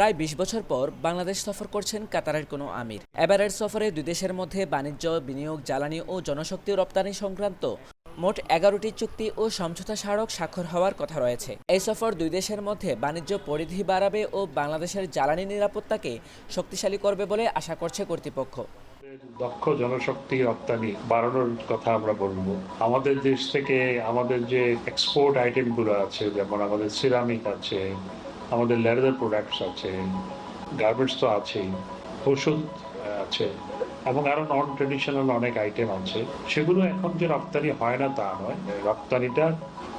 প্রায় বিশ বছর পর বাংলাদেশ সফর করছেন কাতারের কোনো আমির। এবারের সফরে দুই দেশের মধ্যে বাণিজ্য, বিনিয়োগ, জ্বালানি ও জনশক্তি রপ্তানি সংক্রান্ত মোট এগারোটি চুক্তি ও সমঝোতা স্মারক স্বাক্ষর হওয়ার কথা রয়েছে। এই সফর দুই দেশের মধ্যে বাণিজ্য পরিধি বাড়াবে ও বাংলাদেশের জ্বালানি নিরাপত্তাকে শক্তিশালী করবে বলে আশা করছে কর্তৃপক্ষ। দক্ষ জনশক্তি রপ্তানি বাড়ানোর কথা আমরা বলব। আমাদের দেশ থেকে আমাদের যে এক্সপোর্ট আইটেমগুলো আছে, যেমন আমাদের সিরামিক আছে আমাদের লেদার প্রোডাক্টস আছে গার্মেন্টস তো আছেই ওষুধ আছে, এবং আরও নন ট্রেডিশনাল অনেক আইটেম আছে। সেগুলো এখন যে রপ্তানি হয় না তা নয়, রপ্তানিটা,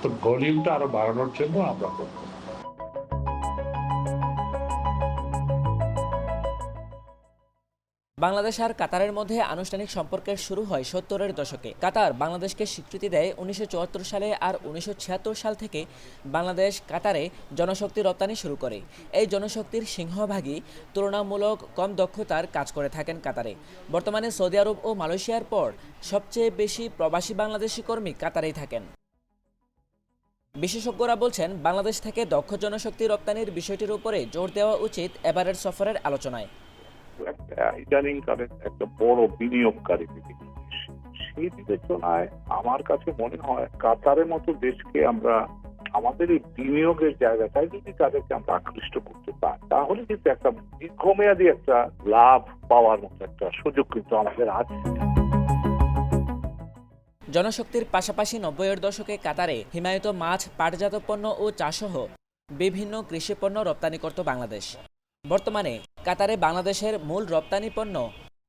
তো ভলিউমটা আরও বাড়ানোর জন্য আমরা করব। বাংলাদেশ আর কাতারের মধ্যে আনুষ্ঠানিক সম্পর্কের শুরু হয় সত্তরের দশকে। কাতার বাংলাদেশকে স্বীকৃতি দেয় উনিশশো চুয়াত্তর সালে আর উনিশশো ছিয়াত্তর সাল থেকে বাংলাদেশ কাতারে জনশক্তি রপ্তানি শুরু করে। এই জনশক্তির সিংহভাগই তুলনামূলক কম দক্ষতার কাজ করে থাকেন কাতারে। বর্তমানে সৌদি আরব ও মালয়েশিয়ার পর সবচেয়ে বেশি প্রবাসী বাংলাদেশি কর্মী কাতারেই থাকেন। বিশেষজ্ঞরা বলছেন, বাংলাদেশ থেকে দক্ষ জনশক্তি রপ্তানির বিষয়টির উপরে জোর দেওয়া উচিত এবারের সফরের আলোচনায়। একটা ইদানিং কালের একটা বড় বিনিয়োগকারী বিভিন্ন সেই বিবেচনায় আমার কাছে মনে হয় কাতারের মতো দেশকে আমরা, আমাদের এই বিনিয়োগের জায়গাটায় যদি তাদেরকে আমরা আকৃষ্ট করতে পারি, তাহলে কিন্তু একটা দীর্ঘমেয়াদী একটা লাভ পাওয়ার মতো একটা সুযোগ কিন্তু আমাদের আছে। জনশক্তির পাশাপাশি নব্বইয়ের দশকে কাতারে হিমায়িত মাছ, পাটজাত পণ্য ও চাসহ বিভিন্ন কৃষি পণ্য রপ্তানি করত বাংলাদেশ। বর্তমানে কাতারে বাংলাদেশের মূল রপ্তানি পণ্য,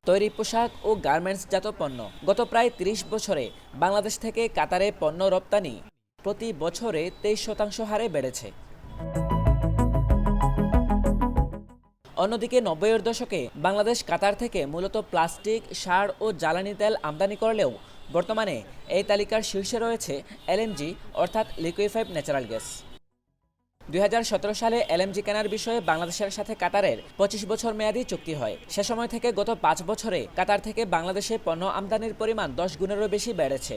তৈরি পোশাক ও গার্মেন্টসজাত পণ্য। গত প্রায় ৩০ বছরে বাংলাদেশ থেকে কাতারে পণ্য রপ্তানি প্রতি বছরে তেইশ শতাংশ হারে বেড়েছে। অন্যদিকে নব্বইয়ের দশকে বাংলাদেশ কাতার থেকে মূলত প্লাস্টিক, সার ও জ্বালানি তেল আমদানি করলেও বর্তমানে এই তালিকার শীর্ষে রয়েছে এলএনজি অর্থাৎ লিকুইফাইড ন্যাচারাল গ্যাস। দুই হাজার সতেরো সালে এলএমজি কেনার বিষয়ে বাংলাদেশের সাথে কাতারের পঁচিশ বছর মেয়াদী চুক্তি হয়। সে সময় থেকে গত পাঁচ বছরে কাতার থেকে বাংলাদেশে পণ্য আমদানির পরিমাণ দশ গুণেরও বেশি বেড়েছে।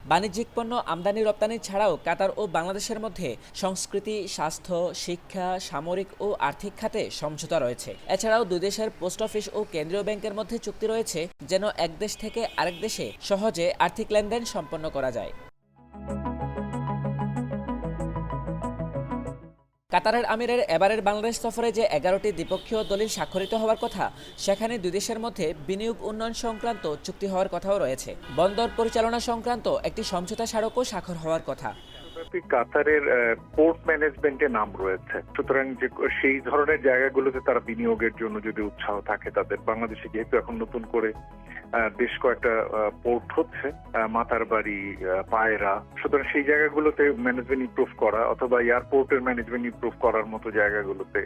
বাণিজ্যিক পণ্য আমদানি রপ্তানি ছাড়াও কাতার ও বাংলাদেশের মধ্যে সংস্কৃতি, স্বাস্থ্য, শিক্ষা, সামরিক ও আর্থিক খাতে সমঝোতা রয়েছে। এছাড়াও দুই দেশের পোস্ট অফিস ও কেন্দ্রীয় ব্যাংকের মধ্যে চুক্তি রয়েছে যেন এক দেশ থেকে আরেক দেশে সহজে আর্থিক লেনদেন সম্পন্ন করা যায়। কাতারের আমিরের এবারের বাংলাদেশ সফরে যে এগারোটি দ্বিপক্ষীয় দলিল স্বাক্ষরিত হওয়ার কথা, সেখানে দুই দেশের মধ্যে বিনিয়োগ উন্নয়ন সংক্রান্ত চুক্তি হওয়ার কথাও রয়েছে। বন্দর পরিচালনা সংক্রান্ত একটি সমঝোতা স্মারকও স্বাক্ষর হওয়ার কথা। ব্যাপী কাতারের পোর্ট ম্যানেজমেন্টে নাম রয়েছে। সুতরাং যে সেই ধরনের জায়গাগুলোতে তারা বিনিয়োগের জন্য যদি উৎসাহ থাকে তাদের বাংলাদেশে যেহেতু এখন নতুন করে বেশ কয়েকটা পোর্ট হচ্ছে আহ, মাতারবাড়ি আহ, পায়রা সুতরাং সেই জায়গাগুলোতে ম্যানেজমেন্ট ইমপ্রুভ করা অথবা এয়ারপোর্টের ম্যানেজমেন্ট ইমপ্রুভ করার মতো জায়গাগুলোতে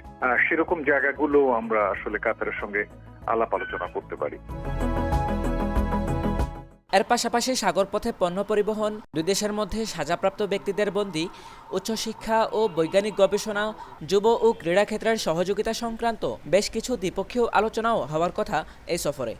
সেরকম জায়গাগুলো আমরা আসলে কাতারের সঙ্গে আলাপ আলোচনা করতে পারি। এর পাশাপাশি সাগরপথে পণ্য পরিবহন, দুই দেশের মধ্যে সাজাপ্রাপ্ত ব্যক্তিদের বন্দি, উচ্চশিক্ষা ও বৈজ্ঞানিক গবেষণা, যুব ও ক্রীড়া ক্ষেত্রের সহযোগিতা সংক্রান্ত বেশ কিছু দ্বিপক্ষীয় আলোচনাও হওয়ার কথা এই সফরে।